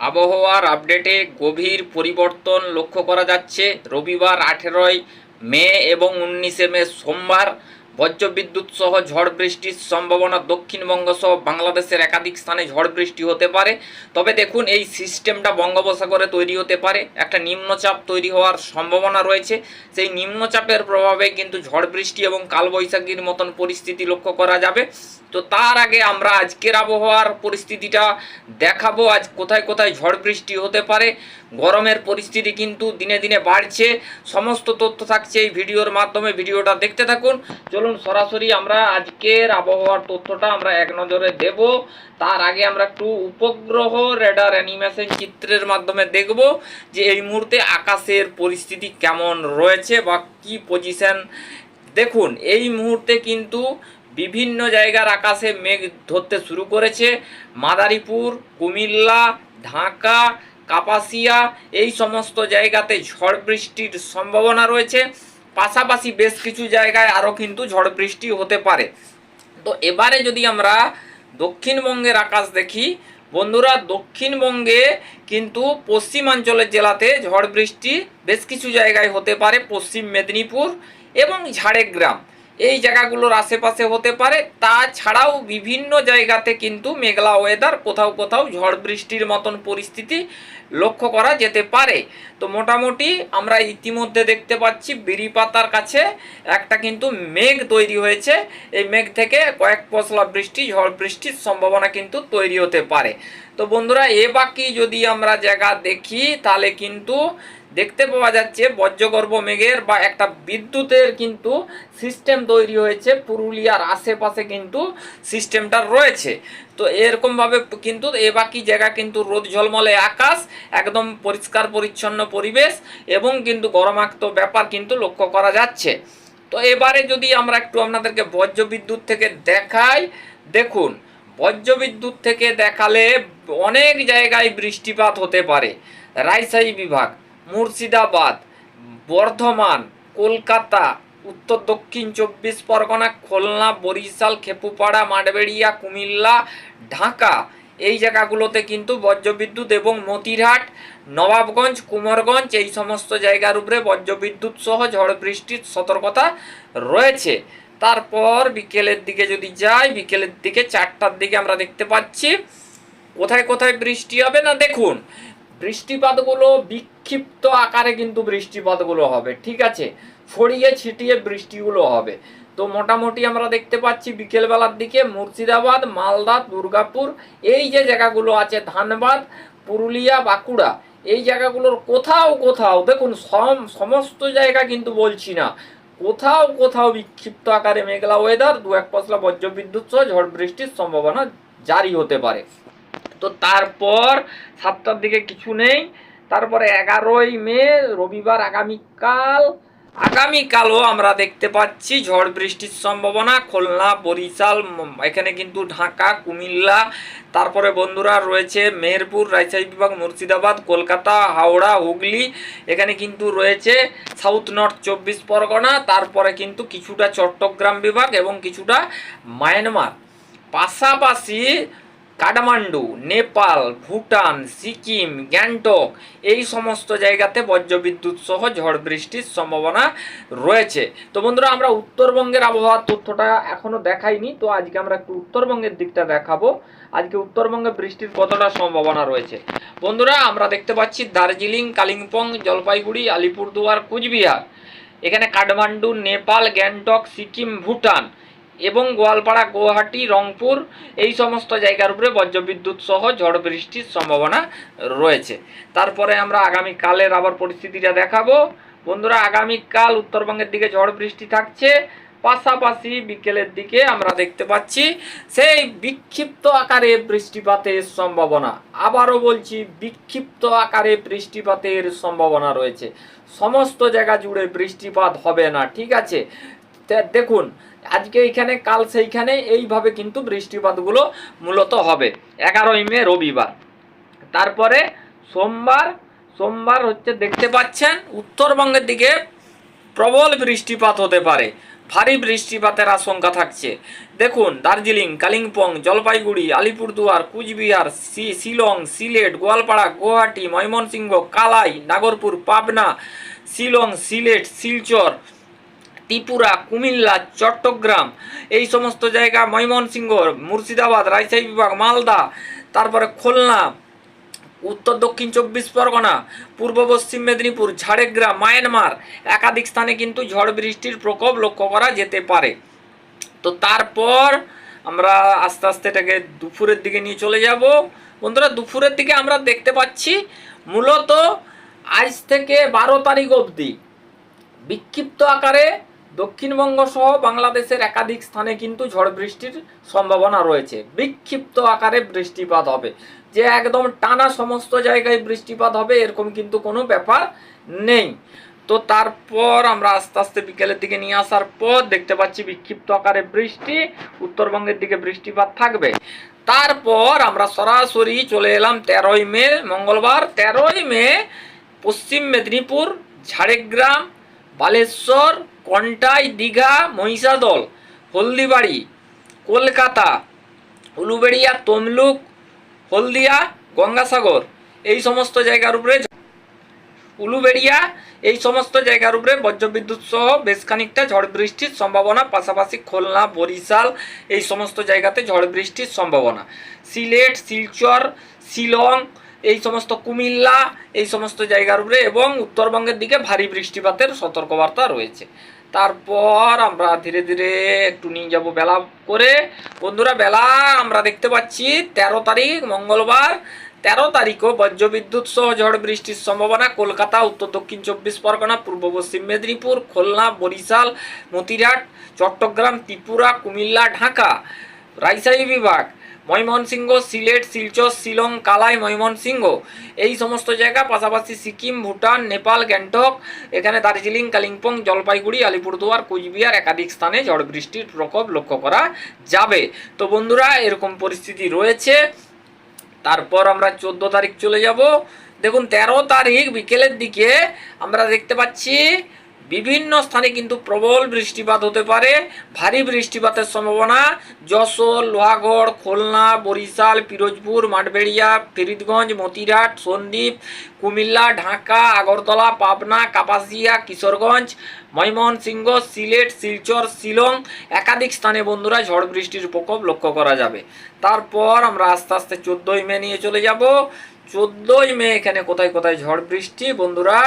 আবহাওয়ার আপডেটে গভীর পরিবর্তন লক্ষ্য করা যাচ্ছে। রবিবার আঠেরোই মে এবং উনিশে মে সোমবার বজ্রবিদ্যুৎ সহ ঝড় বৃষ্টির সম্ভাবনা দক্ষিণবঙ্গ সহ বাংলাদেশের একাধিক স্থানে ঝড় বৃষ্টি হতে পারে। তবে দেখুন, এই সিস্টেমটা বঙ্গোপসাগরে তৈরি হতে পারে। একটা নিম্নচাপ তৈরি হওয়ার সম্ভাবনা রয়েছে। সেই নিম্নচাপের প্রভাবে কিন্তু ঝড় বৃষ্টি এবং কালবৈশাখীর মতন পরিস্থিতি লক্ষ্য করা যাবে। তো তার আগে আমরা আজকের আবহাওয়ার পরিস্থিতিটা দেখাবো। আজ কোথায় কোথায় ঝড় বৃষ্টি হতে পারে গরমের পরিস্থিতি কিন্তু দিনে দিনে বাড়ছে, সমস্ত তথ্য থাকছে এই ভিডিওর মাধ্যমে, ভিডিওটা দেখতে থাকুন। চলুন সরাসরি আমরা আজকের আবহাওয়ার তথ্যটা আমরা এক নজরে দেব। তার আগে আমরা একটু উপগ্রহ রেডার অ্যানিমেশন চিত্রের মাধ্যমে দেখব যে এই মুহূর্তে আকাশের পরিস্থিতি কেমন রয়েছে বা কি পজিশন দেখুন, এই মুহূর্তে কিন্তু বিভিন্ন জায়গার আকাশে মেঘ ধরতে শুরু করেছে। মাদারীপুর, কুমিল্লা, ঢাকা কাপাসিয়া, এই সমস্ত জায়গাতে ঝড় বৃষ্টির সম্ভাবনা রয়েছে। পাশাপাশি বেশ কিছু জায়গায় আরও কিন্তু ঝড় বৃষ্টি হতে পারে। তো এবারে যদি আমরা দক্ষিণবঙ্গের আকাশ দেখি, বন্ধুরা দক্ষিণবঙ্গে কিন্তু পশ্চিমাঞ্চলের জেলাতে ঝড় বৃষ্টি বেশ কিছু জায়গায় হতে পারে, পশ্চিম মেদিনীপুর এবং ঝাড়গ্রাম। এই জায়গাগুলোর আশেপাশে হতে পারে। তাছাড়াও বিভিন্ন জায়গাতে কিন্তু মেঘলা ওয়েদার কোথাও কোথাও ঝড় বৃষ্টির মতন পরিস্থিতি লক্ষ্য করা যেতে পারে। তো মোটামুটি আমরা ইতিমধ্যে দেখতে পাচ্ছি বিড়িপাতার কাছে একটা কিন্তু মেঘ তৈরি হয়েছে। এই মেঘ থেকে কয়েক পশলা বৃষ্টি, ঝড় বৃষ্টির সম্ভাবনা কিন্তু তৈরি হতে পারে। তো বন্ধুরা, এ বাকি যদি আমরা জায়গা দেখি, তাহলে কিন্তু দেখতে পাওয়া যাচ্ছে বজ্রগর্ভ মেঘের বা একটা বিদ্যুতের কিন্তু সিস্টেম তৈরি হয়েছে। পুরুলিয়ার আশেপাশে কিন্তু সিস্টেমটা রয়েছে। তো এরকমভাবে কিন্তু এ বাকি জায়গা কিন্তু রোদ ঝলমলে আকাশ, একদম পরিষ্কার পরিচ্ছন্ন পরিবেশ এবং কিন্তু গরমাক্ত ব্যাপার কিন্তু লক্ষ্য করা যাচ্ছে। তো এবারে যদি আমরা একটু আপনাদেরকে বজ্র বিদ্যুৎ থেকে দেখাই, দেখুন বজ্র বিদ্যুৎ থেকে দেখালে অনেক জায়গায় বৃষ্টিপাত হতে পারে। রাজশাহী বিভাগ মুর্শিদাবাদ, বর্ধমান, কলকাতা, উত্তর দক্ষিণ চব্বিশ পরগনা, খুলনা, বরিশাল, খেপুপাড়া মাঠবেড়িয়া কুমিল্লা, ঢাকা। এই জায়গাগুলোতে কিন্তু বজ্রবিদ্যুৎ এবং মতিরহাট, নবাবগঞ্জ, কুমারগঞ্জ এই সমস্ত জায়গার উপরে বজ্রবিদ্যুৎ সহ ঝড় বৃষ্টির সতর্কতা রয়েছে। তারপর বিকেলের দিকে যদি যাই, বিকেলের দিকে চারটার দিকে আমরা দেখতে পাচ্ছি, কোথায় কোথায় বৃষ্টি হবে না দেখুন। বৃষ্টিপাতগুলো বিক্ষিপ্ত আকারে কিন্তু বৃষ্টিপাতগুলো হবে, ঠিক আছে? ছড়িয়ে ছিটিয়ে বৃষ্টিগুলো হবে। তো মোটামুটি আমরা দেখতে পাচ্ছি বিকেলবেলার দিকে মুর্শিদাবাদ, মালদা, দুর্গাপুর, এই যে জায়গাগুলো আছে, ধানবাদ, পুরুলিয়া, বাঁকুড়া, এই জায়গাগুলোর কোথাও কোথাও, দেখুন, সম, সমস্ত জায়গা কিন্তু বলছি না, কোথাও কোথাও বিক্ষিপ্ত আকারে মেঘলা ওয়েদার দু এক পশলা বজ্রবিদ্যুৎ সহ ঝড় বৃষ্টির সম্ভাবনা জারি হতে পারে। তো তারপর সাতটার দিকে কিছু নেই। তারপরে এগারোই মে, রবিবার আগামীকাল। আগামীকালও আমরা দেখতে পাচ্ছি ঝড় বৃষ্টির সম্ভাবনা। খুলনা, বরিশাল এখানে কিন্তু ঢাকা, কুমিল্লা, তারপরে বন্ধুরা রয়েছে মেহেরপুর, রাজশাহী বিভাগ, মুর্শিদাবাদ, কলকাতা, হাওড়া, হুগলি। এখানে কিন্তু রয়েছে সাউথ নর্থ চব্বিশ পরগনা, তারপরে কিন্তু কিছুটা চট্টগ্রাম বিভাগ এবং কিছুটা মায়ানমার। পাশাপাশি কাঠমান্ডু, নেপাল, ভুটান, সিকিম, গ্যাংটক এই সমস্ত জায়গাতে বজ্রবিদ্যুৎ সহ ঝড় বৃষ্টির সম্ভাবনা রয়েছে। তো বন্ধুরা, আমরা উত্তরবঙ্গের আবহাওয়ার তথ্যটা এখনও দেখাইনি, তো আজকে আমরা একটু উত্তরবঙ্গের দিকটা দেখাবো। আজকে উত্তরবঙ্গে বৃষ্টির কতটা সম্ভাবনা রয়েছে? বন্ধুরা, আমরা দেখতে পাচ্ছি দার্জিলিং, কালিম্পং, জলপাইগুড়ি, আলিপুরদুয়ার, কুচবিহার। এখানে কাঠমান্ডু, নেপাল, গ্যাংটক, সিকিম, ভুটান। এবং গোয়ালপাড়া, গুয়াহাটি, রংপুর এই সমস্ত জায়গার উপরে বজ্রবিদ্যুৎ সহ ঝড় বৃষ্টির সম্ভাবনা রয়েছে। তারপরে আমরা আগামীকালের আবার পরিস্থিতিটা দেখাবো। বন্ধুরা, আগামীকাল উত্তরবঙ্গের দিকে ঝড় বৃষ্টি থাকছে। পাশাপাশি বিকেলের দিকে আমরা দেখতে পাচ্ছি সেই বিক্ষিপ্ত আকারে বৃষ্টিপাতের সম্ভাবনা। আবারও বলছি, বিক্ষিপ্ত আকারে বৃষ্টিপাতের সম্ভাবনা রয়েছে। সমস্ত জায়গা জুড়ে বৃষ্টিপাত হবে না, ঠিক আছে? দেখুন, আজকে এইখানে, কাল সেইখানে, এইভাবে কিন্তু বৃষ্টিপাতগুলো মূলত হবে। এগারোই মে, রবিবার। তারপরে সোমবার সোমবার হচ্ছে দেখতে পাচ্ছেন, উত্তরবঙ্গের দিকে প্রবল বৃষ্টিপাত হতে পারে। ভারী বৃষ্টিপাতের আশঙ্কা থাকছে। দেখুন, দার্জিলিং, কালিম্পং, জলপাইগুড়ি, আলিপুরদুয়ার, কুচবিহার শিলং, সিলেট, গোয়ালপাড়া, গুয়াহাটি, ময়মনসিংহ, কালাই, নাগরপুর, পাবনা, শিলং, সিলেট, শিলচর কুমিল্লা, চট্টগ্রাম, এই সমস্ত জায়গা ময়মনসিংহ, মুর্শিদাবাদ, রাজশাহী বিভাগ, মালদা, তারপরে খুলনা, উত্তর দক্ষিণ চব্বিশ পরগনা, পূর্ব পশ্চিম মেদিনীপুর, ঝাড়গ্রাম, মায়ানমার, একাধিক স্থানে কিন্তু ঝড় বৃষ্টির প্রকোপ লক্ষ্য করা যেতে পারে। তো তারপর আমরা আস্তে আস্তে এটাকে দুপুরের দিকে নিয়ে চলে যাব। বন্ধুরা, দুপুরের দিকে আমরা দেখতে পাচ্ছি মূলত আজ থেকে বারো তারিখ অবধি বিক্ষিপ্ত আকারে দক্ষিণবঙ্গ সহ বাংলাদেশের একাধিক স্থানে কিন্তু ঝড় বৃষ্টির সম্ভাবনা রয়েছে। বিক্ষিপ্ত আকারে বৃষ্টিপাত হবে। যে একদম টানা সমস্ত জায়গায় বৃষ্টিপাত হবে, এরকম কিন্তু কোনো ব্যাপার নেই। তো তারপর আমরা আস্তে আস্তে বিকেলের দিকে নিয়ে আসার পর দেখতে পাচ্ছি বিক্ষিপ্ত আকারে বৃষ্টি, উত্তরবঙ্গের দিকে বৃষ্টিপাত থাকবে। তারপর আমরা সরাসরি চলে এলাম তেরোই মে, মঙ্গলবার, তেরোই মে পশ্চিম মেদিনীপুর, ঝাড়গ্রাম, বালেশ্বর কন্টাই দীঘা, মহিষাদল, হলদিবাড়ি, কলকাতা, উলুবেড়িয়া, তমলুক, হলদিয়া, গঙ্গাসাগর। এই সমস্ত জায়গার উপরে উলুবেড়িয়া, এই সমস্ত জায়গার উপরে বজ্রবিদ্যুৎ সহ বেশ খানিকটা ঝড় বৃষ্টির সম্ভাবনা, পাশাপাশি খুলনা, বরিশাল, এই সমস্ত জায়গাতে ঝড় বৃষ্টির সম্ভাবনা। সিলেট, শিলচর, শিলং, এই সমস্ত কুমিল্লা, এই সমস্ত জায়গার উপরে এবং উত্তরবঙ্গের দিকে ভারী বৃষ্টিপাতের সতর্কবার্তা রয়েছে। তারপর আমরা ধীরে ধীরে একটু নিয়ে যাব বেলা করে। বন্ধুরা, বেলা আমরা দেখতে পাচ্ছি তেরো তারিখ, মঙ্গলবার। তেরো তারিখও বজ্রবিদ্যুৎ সহ ঝড় বৃষ্টির সম্ভাবনা কলকাতা, উত্তর দক্ষিণ চব্বিশ পরগনা, পূর্ব পশ্চিম মেদিনীপুর, খুলনা, বরিশাল মতিরাট চট্টগ্রাম, ত্রিপুরা, কুমিল্লা, ঢাকা, রাজশাহী বিভাগ। ময়মনসিংহ, সিলেট, শিলচর, শিলং, কালাই, ময়মনসিংহ। এই সমস্ত জায়গা, পাশাপাশি সিকিম, ভুটান, নেপাল, গ্যাংটক, এখানে দার্জিলিং, কালিম্পং, জলপাইগুড়ি, আলিপুরদুয়ার, কোচবিহার একাধিক স্থানে ঝড় বৃষ্টির প্রকোপ লক্ষ্য করা যাবে। তো বন্ধুরা, এরকম পরিস্থিতি রয়েছে। তারপর আমরা চোদ্দ তারিখ চলে যাব। দেখুন, তেরো তারিখ বিকেলের দিকে আমরা দেখতে পাচ্ছি বিভিন্ন স্থানে কিন্তু প্রবল বৃষ্টিপাত হতে পারে, ভারী বৃষ্টিপাতের সম্ভাবনা। যশোর, লোহাগড়, খুলনা, বরিশাল, পিরোজপুর, মাঠবেড়িয়া, ফরিদগঞ্জ মতিরাট সন্দ্বীপ, কুমিল্লা, ঢাকা, আগরতলা, পাবনা, কাপাসিয়া, কিশোরগঞ্জ, ময়মনসিংহ, সিলেট, শিলচর, শিলং। একাধিক স্থানে বন্ধুরা ঝড় বৃষ্টির প্রকোপ লক্ষ্য করা যাবে। তারপর আমরা আস্তে আস্তে চোদ্দোই মে নিয়ে চলে যাব। চোদ্দোই মে এখানে কোথায় কোথায় ঝড় বৃষ্টি? বন্ধুরা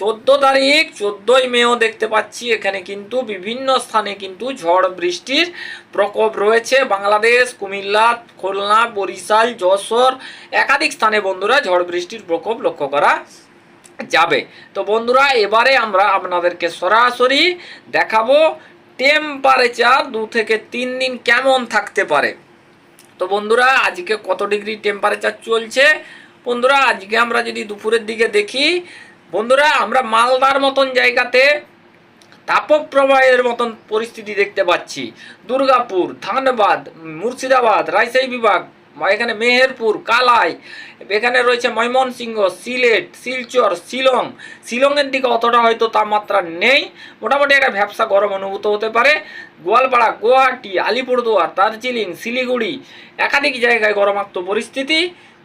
চোদ্দ তারিখ, চোদ্দোই মেও দেখতে পাচ্ছি। এখানে কিন্তু বিভিন্ন স্থানে কিন্তু ঝড় বৃষ্টির প্রকোপ রয়েছে। বাংলাদেশ, কুমিল্লা, খুলনা, বরিশাল, যশোর একাধিক স্থানে বন্ধুরা ঝড় বৃষ্টির প্রকোপ লক্ষ্য করা যাবে। তো বন্ধুরা, এবারে আমরা আপনাদেরকে সরাসরি দেখাবো টেম্পারেচার দু থেকে তিন দিন কেমন থাকতে পারে। তো বন্ধুরা, আজকে কত ডিগ্রি টেম্পারেচার চলছে? বন্ধুরা, আজকে আমরা যদি দুপুরের দিকে দেখি বন্ধুরা, আমরা মালদার মতন জায়গাতে তাপপ্রবাহের মতন পরিস্থিতি দেখতে পাচ্ছি। দুর্গাপুর, ধানবাদ, মুর্শিদাবাদ, রাজশাহী বিভাগ, এখানে মেহেরপুর, কালাই, এখানে রয়েছে ময়মনসিংহ, সিলেট, শিলচর, শিলং। শিলংয়ের দিকে অতটা হয়তো তাপমাত্রা নেই। মোটামুটি একটা ভ্যাবসা গরম অনুভূত হতে পারে। গোয়ালপাড়া, গুয়াহাটি, আলিপুরদুয়ার, দার্জিলিং, শিলিগুড়ি, একাধিক জায়গায় গরমাক্ত পরিস্থিতি।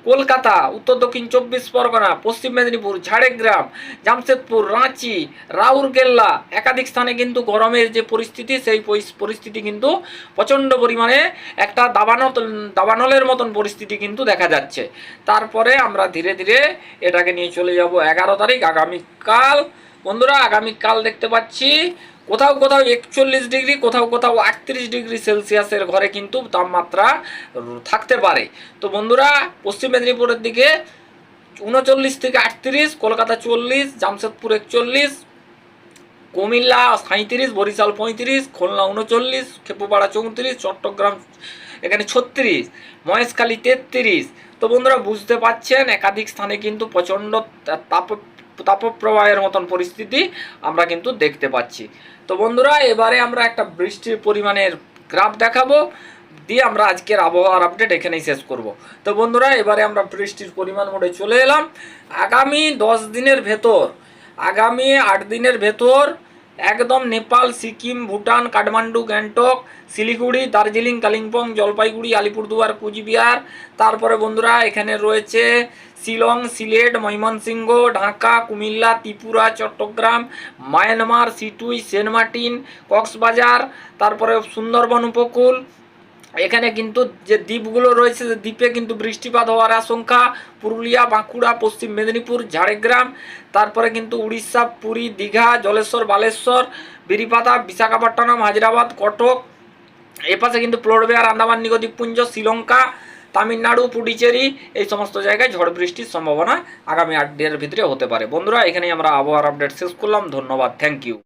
কলকাতা, উত্তর দক্ষিণ চব্বিশ পরগনা, পশ্চিম মেদিনীপুর, ঝাড়গ্রাম, জামশেদপুর, রাঁচি, রাউরকেল্লা একাধিক স্থানে কিন্তু গরমের যে পরিস্থিতি, সেই পরিস্থিতি কিন্তু প্রচণ্ড পরিমাণে একটা দাবানত দাবানলের মতন পরিস্থিতি কিন্তু দেখা যাচ্ছে। তারপরে আমরা ধীরে ধীরে এটাকে নিয়ে চলে যাব এগারো তারিখ। আগামীকাল, বন্ধুরা, আগামীকাল দেখতে পাচ্ছি কোথাও কোথাও একচল্লিশ ডিগ্রি, কোথাও কোথাও আটত্রিশ ডিগ্রি সেলসিয়াসের ঘরে কিন্তু তাপমাত্রা থাকতে পারে। তো বন্ধুরা, পশ্চিম মেদিনীপুরের দিকে উনচল্লিশ থেকে আটত্রিশ, কলকাতা চল্লিশ, জামশেদপুর একচল্লিশ, কুমিল্লা সাঁত্রিশ বরিশাল পঁয়ত্রিশ, খুলনা উনচল্লিশ, খেপুপাড়া চৌত্রিশ, চট্টগ্রাম এখানে ছত্রিশ, মহেশখালী তেত্রিশ। তো বন্ধুরা, বুঝতে পাচ্ছেন, একাধিক স্থানে কিন্তু প্রচণ্ড তাপ তাপপ্রবাহের মতন পরিস্থিতি আমরা কিন্তু দেখতে পাচ্ছি। তো বন্ধুরা, এবারে আমরা একটা বৃষ্টির পরিমাণের গ্রাফ দেখাবো, দিয়ে আমরা আজকের আবহাওয়ার আপডেট এখানেই শেষ করব। তো বন্ধুরা, এবারে আমরা বৃষ্টির পরিমাণ মোড়ে চলে এলাম। আগামী দশ দিনের ভেতর, আগামী আট দিনের ভেতর একদম নেপাল, সিকিম, ভুটান, কাঠমান্ডু, গ্যাংটক, শিলিগুড়ি, দার্জিলিং, কালিম্পং, জলপাইগুড়ি, আলিপুরদুয়ার, কুচবিহার। তারপরে বন্ধুরা, এখানে রয়েছে Shillong, Sylhet, Mymensingh, Dhaka, Comilla, Tripura, Chittagong, Myanmar, Sittwe, Saint Martin, Cox's Bazar, তারপরে সুন্দরবন উপকূল এখানে কিন্তু যে দ্বীপগুলো রয়েছে, যে দ্বীপে কিন্তু বৃষ্টিপাত হওয়ার আশঙ্কা। পুরুলিয়া, বাঁকুড়া, পশ্চিম মেদিনীপুর, ঝাড়গ্রাম, তারপরে কিন্তু উড়িষ্যা, পুরী, দীঘা, জলেশ্বর, বালেশ্বর, বিরিপাতা, বিশাখাপট্টনম, হায়দ্রাবাদ, কটক। এপাশে কিন্তু পড়বে আর আন্দামান নিকো দ্বীপপুঞ্জ, শ্রীলঙ্কা, তামিলনাড়ু, পুডুচেরি, এই সমস্ত জায়গায় ঝড় বৃষ্টির সম্ভাবনা আগামী আট দিনের ভিতরে হতে পারে। বন্ধুরা, এখানেই আমরা আবহাওয়ার আপডেট শেষ করলাম। ধন্যবাদ। Thank you